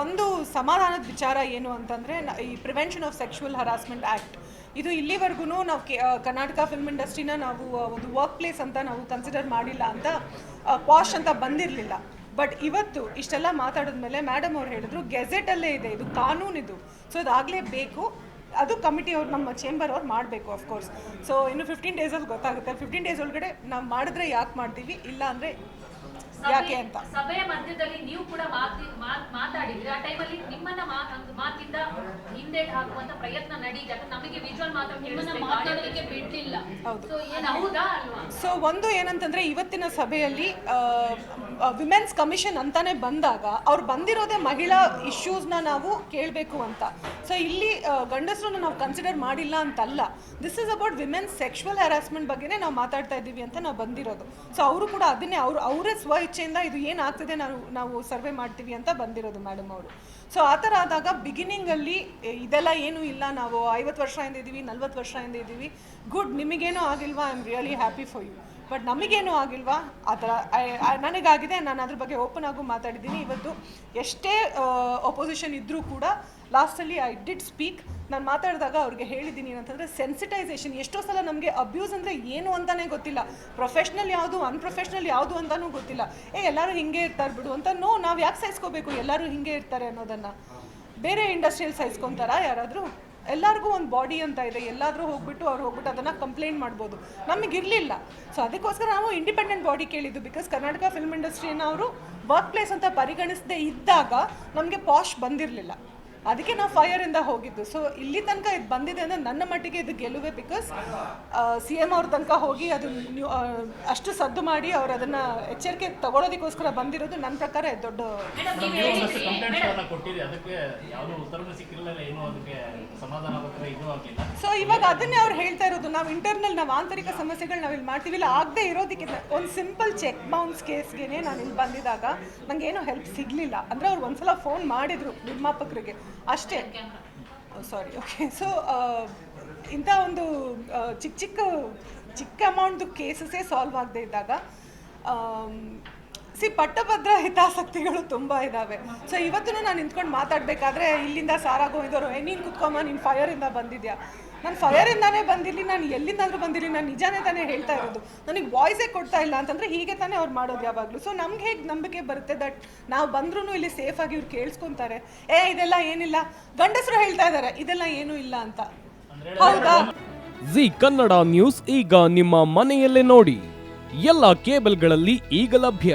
ಒಂದು ಸಮಾಧಾನದ ವಿಚಾರ ಏನು ಅಂತಂದರೆ ಈ prevention of sexual harassment act ಇದು ಇಲ್ಲಿವರೆಗೂ ನಾವು ಕೆ ಕರ್ನಾಟಕ ಫಿಲ್ಮ್ ಇಂಡಸ್ಟ್ರಿನ ನಾವು ಒಂದು ವರ್ಕ್ ಪ್ಲೇಸ್ ಅಂತ ನಾವು ಕನ್ಸಿಡರ್ ಮಾಡಿಲ್ಲ ಅಂತ ಪಾಶ್ ಅಂತ ಬಂದಿರಲಿಲ್ಲ. ಬಟ್ ಇವತ್ತು ಇಷ್ಟೆಲ್ಲ ಮಾತಾಡಿದ ಮೇಲೆ ಮೇಡಮ್ ಅವ್ರು ಹೇಳಿದ್ರು ಗೆಜೆಟಲ್ಲೇ ಇದೆ, ಇದು ಕಾನೂನಿದು ಸೊ ಅದಾಗಲೇಬೇಕು ಅದು ಕಮಿಟಿ ಅವ್ರು ನಮ್ಮ ಚೇಂಬರ್ ಅವ್ರು ಮಾಡಬೇಕು ಅಫ್ಕೋರ್ಸ್ ಸೊ ಇನ್ನು ಫಿಫ್ಟೀನ್ ಡೇಸಲ್ಲಿ ಗೊತ್ತಾಗುತ್ತೆ. ಫಿಫ್ಟೀನ್ ಡೇಸ್ ಒಳಗಡೆ ನಾವು ಮಾಡಿದ್ರೆ ಯಾಕೆ ಮಾಡ್ತೀವಿ? ಇಲ್ಲ ಅಂದರೆ ಯಾಕೆ ಅಂತ? ಸಭೆಯ ಮಧ್ಯದಲ್ಲಿ ನೀವು ಕೂಡ ಮಾತಾಡಿದ್ರೆ ಮಾತ್- ಮಾತಾಡಿದ್ರಿ. ಆ ಟೈಮಲ್ಲಿ ನಿಮ್ಮನ್ನ ಮಾತಿಂದ ಹಿಂದೆ ಹಾಕುವಂತ ಪ್ರಯತ್ನ ಯಾಕಂದ್ರೆ ನಮಗೆ ವಿಜುವಲ್ ಮಾತ್ರ ಮಾತಾಡೋದಕ್ಕೆ ಬಿಡ್ಲಿಲ್ಲ. ಹೌದು. ಸೊ ಏನು ಹೌದಾ ಅಲ್ವಾ? ಸೊ ಒಂದು ಏನಂತಂದ್ರೆ ಇವತ್ತಿನ ಸಭೆಯಲ್ಲಿ ವಿಮೆನ್ಸ್ ಕಮಿಷನ್ ಅಂತಾನೆ ಬಂದಾಗ ಅವ್ರು ಬಂದಿರೋದೇ ಮಹಿಳಾ ಇಶ್ಯೂಸ್ನ ನಾವು ಕೇಳಬೇಕು ಅಂತ. ಸೊ ಇಲ್ಲಿ ಗಂಡಸರನ್ನ ನಾವು ಕನ್ಸಿಡರ್ ಮಾಡಿಲ್ಲ ಅಂತಲ್ಲ. This is about women's sexual harassment ಬಗ್ಗೆನೇ ನಾವು ಮಾತಾಡ್ತಾ ಇದ್ದೀವಿ ಅಂತ ನಾವು ಬಂದಿರೋದು. ಸೊ ಅವರು ಕೂಡ ಅದನ್ನೇ ಅವರು ಅವರೇ ಸ್ವ ಇಚ್ಛೆಯಿಂದ ಇದು ಏನಾಗ್ತದೆ ನಾವು ನಾವು ಸರ್ವೆ ಮಾಡ್ತೀವಿ ಅಂತ ಬಂದಿರೋದು ಮೇಡಮ್ ಅವರು. ಸೊ ಆ ಥರ ಆದಾಗ ಬಿಗಿನಿಂಗಲ್ಲಿ ಇದೆಲ್ಲ ಏನೂ ಇಲ್ಲ. ನಾವು ಐವತ್ತು ವರ್ಷದಿಂದ ಇದ್ದೀವಿ, ನಲ್ವತ್ತು ವರ್ಷದಿಂದ ಇದ್ದೀವಿ. ಗುಡ್ ನಿಮಗೇನೂ ಆಗಿಲ್ವಾ? I am really happy for you but ನಮಗೇನು ಆಗಿಲ್ವಾ? ಆ ಥರ ನನಗಾಗಿದೆ, ನಾನು ಅದ್ರ ಬಗ್ಗೆ ಓಪನ್ ಆಗೂ ಮಾತಾಡಿದ್ದೀನಿ. ಇವತ್ತು ಎಷ್ಟೇ ಅಪೋಸಿಷನ್ ಇದ್ದರೂ ಕೂಡ ಲಾಸ್ಟಲ್ಲಿ ಐ ಡಿಡ್ ಸ್ಪೀಕ್ ನಾನು ಮಾತಾಡಿದಾಗ ಅವ್ರಿಗೆ ಹೇಳಿದ್ದೀನಿ ಅಂತಂದರೆ ಸೆನ್ಸಿಟೈಸೇಷನ್ ಎಷ್ಟೋ ಸಲ ನಮಗೆ ಅಬ್ಯೂಸ್ ಅಂದರೆ ಏನು ಅಂತಲೇ ಗೊತ್ತಿಲ್ಲ. ಪ್ರೊಫೆಷ್ನಲ್ ಯಾವುದು ಅನ್ಪ್ರೊಫೆಷ್ನಲ್ ಯಾವುದು ಅಂತಲೂ ಗೊತ್ತಿಲ್ಲ. ಏ, ಎಲ್ಲರೂ ಹಿಂಗೆ ಇರ್ತಾರೆ ಬಿಡು ಅಂತ ನೋ ನಾವು ಯಾಕೆ ಸಹಿಸ್ಕೋಬೇಕು? ಎಲ್ಲರೂ ಹಿಂಗೆ ಇರ್ತಾರೆ ಅನ್ನೋದನ್ನು. ಬೇರೆ ಇಂಡಸ್ಟ್ರಿಯಲ್ಲಿ ಸಹಿಸ್ಕೊತಾರಾ ಯಾರಾದರೂ? ಎಲ್ಲರಿಗೂ ಒಂದು ಬಾಡಿ ಅಂತ ಇದೆ. ಎಲ್ಲಾದರೂ ಹೋಗ್ಬಿಟ್ಟು ಅವ್ರು ಹೋಗ್ಬಿಟ್ಟು ಅದನ್ನು ಕಂಪ್ಲೇಂಟ್ ಮಾಡ್ಬೋದು. ನಮಗಿರಲಿಲ್ಲ ಸೊ ಅದಕ್ಕೋಸ್ಕರ ನಾವು ಇಂಡಿಪೆಂಡೆಂಟ್ ಬಾಡಿ ಕೇಳಿದ್ದು ಬಿಕಾಸ್ ಕರ್ನಾಟಕ ಫಿಲ್ಮ್ ಇಂಡಸ್ಟ್ರಿನ ಅವರು ವರ್ಕ್ ಪ್ಲೇಸ್ ಅಂತ ಪರಿಗಣಿಸದೇ ಇದ್ದಾಗ ನಮಗೆ ಪಾಶ್ ಬಂದಿರಲಿಲ್ಲ. ಅದಕ್ಕೆ ನಾವು ಇಂದ ಹೋಗಿದ್ದು. ಸೊ ಇಲ್ಲಿ ತನಕ ಇದು ಬಂದಿದೆ ಅಂದರೆ ನನ್ನ ಮಟ್ಟಿಗೆ ಇದು ಗೆಲುವೆ ಬಿಕಾಸ್ ಸಿ ಎಂ ಅವ್ರ ತನಕ ಹೋಗಿ ಅದು ಅಷ್ಟು ಸದ್ದು ಮಾಡಿ ಅವ್ರು ಅದನ್ನು ಎಚ್ಚರಿಕೆ ತಗೊಳೋದಕ್ಕೋಸ್ಕರ ಬಂದಿರೋದು ನನ್ನ ಪ್ರಕಾರ ದೊಡ್ಡ ಸೊ ಇವಾಗ ಅದನ್ನೇ ಅವ್ರು ಹೇಳ್ತಾ ಇರೋದು ನಾವು ಇಂಟರ್ನಲ್ ನಾವು ಆಂತರಿಕ ಸಮಸ್ಯೆಗಳು ನಾವು ಇಲ್ಲಿ ಮಾಡ್ತೀವಿ ಇಲ್ಲ ಆಗದೆ ಇರೋದಕ್ಕೆ ಒಂದು ಸಿಂಪಲ್ ಚೆಕ್ ಬೌನ್ಸ್ ಕೇಸ್ಗೆ ನಾನು ಇಲ್ಲಿ ಬಂದಿದಾಗ ನಂಗೆ ಏನು ಹೆಲ್ಪ್ ಸಿಗಲಿಲ್ಲ. ಅಂದರೆ ಅವ್ರು ಒಂದ್ಸಲ ಫೋನ್ ಮಾಡಿದರು ನಿರ್ಮಾಪಕರಿಗೆ. ಅಷ್ಟೇ. ಸಾರಿ ಓಕೆ ಸೊ ಇಂಥ ಒಂದು ಆ, ಚಿಕ್ಕ ಚಿಕ್ಕ ಚಿಕ್ಕ ಅಮೌಂಟ್ದು ಕೇಸಸ್ಸೇ ಸಾಲ್ವ್ ಆಗದೆ ಇದ್ದಾಗ ಸಿ ಪಟ್ಟಭದ್ರ ಹಿತಾಸಕ್ತಿಗಳು ತುಂಬ ಇದ್ದಾವೆ ಸೊ ಇವತ್ತು ನಾನು ನಿಂತ್ಕೊಂಡು ಮಾತಾಡಬೇಕಾದ್ರೆ ಇಲ್ಲಿಂದ ಸಾರಾಗೋ ಇದ್ದವರು ಏ ನೀನು ಕುತ್ಕೊಂಬ, ನೀನು ಫೈರಿಂದ ಬಂದಿದ್ಯಾ? ನಾನು ಫೈರಿಂದಾನೇ ಬಂದಿರಲಿ, ನಾನು ಎಲ್ಲಿಂದಾದರೂ ಬಂದಿರಲಿ, ನಾನು ನಿಜಾನೇ ತಾನೇ ಹೇಳ್ತಾ ಇರೋದು. ನನಗೆ ವಾಯ್ಸೇ ಕೊಡ್ತಾ ಇಲ್ಲ ಅಂತಂದರೆ ಹೀಗೆ ತಾನೇ ಅವ್ರು ಮಾಡೋದು ಯಾವಾಗಲೂ. ಸೊ ನಮ್ಗೆ ಹೇಗೆ ನಂಬಿಕೆ ಬರುತ್ತೆ ದಟ್ ನಾವು ಬಂದ್ರೂ ಇಲ್ಲಿ ಸೇಫಾಗಿ ಇವ್ರು ಕೇಳಿಸ್ಕೊತಾರೆ. ಏ, ಇದೆಲ್ಲ ಏನಿಲ್ಲ, ಗಂಡಸರು ಹೇಳ್ತಾ ಇದ್ದಾರೆ ಇದೆಲ್ಲ ಏನೂ ಇಲ್ಲ ಅಂತ. ಹೌದಾ? ಜಿ ಕನ್ನಡ ನ್ಯೂಸ್ ಈಗ ನಿಮ್ಮ ಮನೆಯಲ್ಲೇ ನೋಡಿ. ಎಲ್ಲ ಕೇಬಲ್ಗಳಲ್ಲಿ ಈಗ ಲಭ್ಯ.